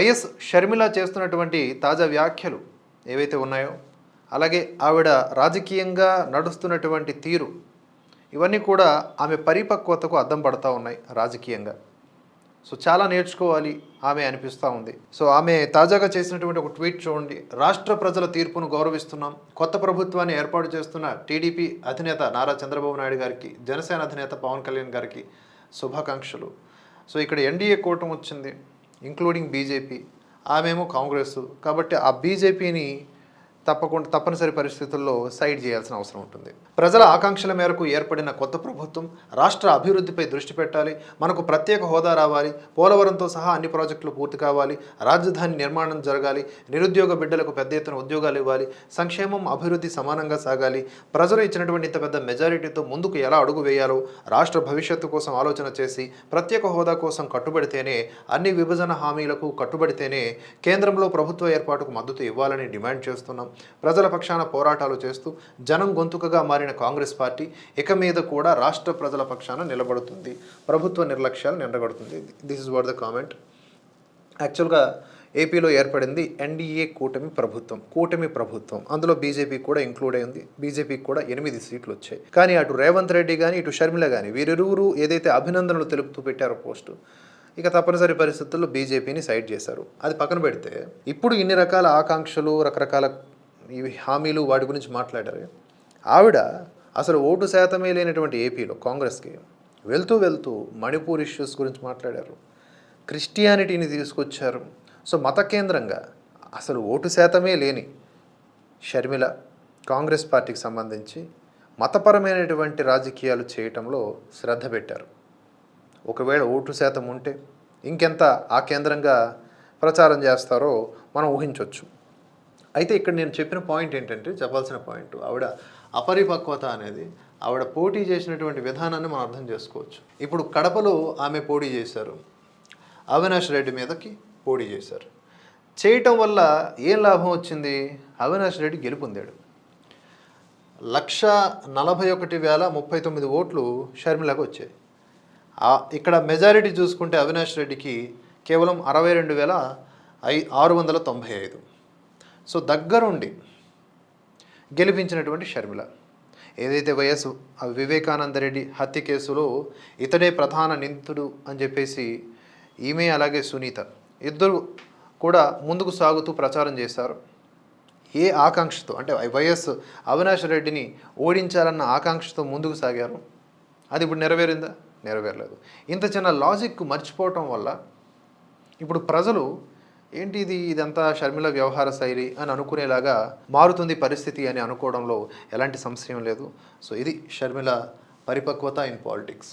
YS Sharmila చేస్తున్నటువంటి తాజా వ్యాఖ్యలు ఏవైతే ఉన్నాయో అలాగే ఆవిడ రాజకీయంగా నడుస్తున్నటువంటి తీరు ఇవన్నీ కూడా ఆమె పరిపక్వతకు అద్దం పడతా ఉన్నాయి రాజకీయంగా. సో చాలా నేర్చుకోవాలి ఆమె అనిపిస్తూ ఉంది. సో ఆమె తాజాగా చేసినటువంటి ఒక ట్వీట్ చూడండి. రాష్ట్ర ప్రజల తీర్పును గౌరవిస్తున్నాం. కొత్త ప్రభుత్వాన్ని ఏర్పాటు చేస్తున్న టీడీపీ అధినేత నారా చంద్రబాబు నాయుడు గారికి జనసేన అధినేత పవన్ కళ్యాణ్ గారికి శుభాకాంక్షలు. సో ఇక్కడ ఎన్డీఏ కూటమి వచ్చింది. Including BJP. ఆమెమో కాంగ్రెస్. కాబట్టి ఆ బీజేపీని తప్పకుండా తప్పనిసరి పరిస్థితుల్లో సైడ్ చేయాల్సిన అవసరం ఉంటుంది. ప్రజల ఆకాంక్షల మేరకు ఏర్పడిన కొత్త ప్రభుత్వం రాష్ట్ర అభివృద్ధిపై దృష్టి పెట్టాలి మనకు ప్రత్యేక హోదా రావాలి పోలవరంతో సహా అన్ని ప్రాజెక్టులు పూర్తి కావాలి రాజధాని నిర్మాణం జరగాలి నిరుద్యోగ బిడ్డలకు పెద్ద ఎత్తున ఉద్యోగాలు ఇవ్వాలి సంక్షేమం అభివృద్ధి సమానంగా సాగాలి ప్రజలు ఇచ్చినటువంటి ఇంత పెద్ద మెజారిటీతో ముందుకు ఎలా అడుగు వేయాలో రాష్ట్ర భవిష్యత్తు కోసం ఆలోచన చేసి ప్రత్యేక హోదా కోసం కట్టుబడితేనే అన్ని విభజన హామీలకు కట్టుబడితేనే కేంద్రంలో ప్రభుత్వ ఏర్పాటుకు మద్దతు ఇవ్వాలని డిమాండ్ చేస్తున్నాం. ప్రజల పక్షాన పోరాటాలు చేస్తూ జనం గొంతుకగా మారిన కాంగ్రెస్ పార్టీ ఇక మీద కూడా రాష్ట్ర ప్రజల పక్షాన నిలబడుతుంది. ప్రభుత్వ నిర్లక్ష్యాలు నిండగడుతుంది. This is what the comment యాక్చువల్గా ఏపీలో ఏర్పడింది ఎన్డీఏ కూటమి ప్రభుత్వం. కూటమి ప్రభుత్వం. అందులో బీజేపీ కూడా ఇంక్లూడ్ అయింది బీజేపీకి కూడా ఎనిమిది సీట్లు వచ్చాయి. కానీ అటు రేవంత్ రెడ్డి కానీ ఇటు షర్మిల కానీ వీరిరువురు ఏదైతే అభినందనలు తెలుపుతూ పెట్టారో పోస్టు ఇక తప్పనిసరి పరిస్థితుల్లో బీజేపీని సైడ్ చేశారు. అది పక్కన పెడితే ఇప్పుడు ఇన్ని రకాల ఆకాంక్షలు రకరకాల ఈ హామీలు వాటి గురించి మాట్లాడారు. ఆవిడ అసలు ఓటు శాతమే లేనటువంటి ఏపీలో కాంగ్రెస్కి వెళ్తూ వెళ్తూ మణిపూర్ ఇష్యూస్ గురించి మాట్లాడారు. క్రిస్టియానిటీని తీసుకొచ్చారు. సో మత కేంద్రంగా అసలు ఓటు శాతమే లేని షర్మిల కాంగ్రెస్ పార్టీకి సంబంధించి మతపరమైనటువంటి రాజకీయాలు చేయటంలో శ్రద్ధ పెట్టారు. ఒకవేళ ఓటు శాతం ఉంటే ఇంకెంత ఆ కేంద్రంగా ప్రచారం చేస్తారో మనం ఊహించవచ్చు అయితే ఇక్కడ నేను చెప్పిన పాయింట్ ఏంటంటే చెప్పాల్సిన పాయింట్ ఆవిడ అపరిపక్వత అనేది ఆవిడ పోటీ చేసినటువంటి విధానాన్ని మనం అర్థం చేసుకోవచ్చు. ఇప్పుడు కడపలో ఆమె పోటీ చేశారు. అవినాష్ రెడ్డి మీదకి పోటీ చేశారు. చేయటం వల్ల ఏం లాభం వచ్చింది? అవినాష్ రెడ్డి గెలుపొందాడు. లక్ష నలభై ఒకటి వేల ముప్పై తొమ్మిది ఓట్లు షర్మిలకు వచ్చాయి. ఇక్కడ మెజారిటీ చూసుకుంటే అవినాష్ రెడ్డికి కేవలం అరవై రెండు వేల ఐ ఆరు వందల తొంభై ఐదు. సో దగ్గరుండి గెలిపించినటువంటి షర్మిల. ఏదైతే వైఎస్ వివేకానంద రెడ్డి హత్య కేసులో ఇతడే ప్రధాన నిందితుడు అని చెప్పేసి ఈమె అలాగే సునీత ఇద్దరు కూడా ముందుకు సాగుతూ ప్రచారం చేశారు. ఏ ఆకాంక్షతో? అంటే వైఎస్ అవినాష్ రెడ్డిని ఓడించాలన్న ఆకాంక్షతో ముందుకు సాగారు. అది ఇప్పుడు నెరవేరిందా? నెరవేరలేదు. ఇంత చిన్న లాజిక్ మర్చిపోవటం వల్ల ఇప్పుడు ప్రజలు ఏంటి ఇది ఇదంతా షర్మిల వ్యవహార శైలి అని అనుకునేలాగా మారుతుంది పరిస్థితి అని అనుకోవడంలో ఎలాంటి సంశయం లేదు. సో ఇది షర్మిల పరిపక్వత ఇన్ పాలిటిక్స్.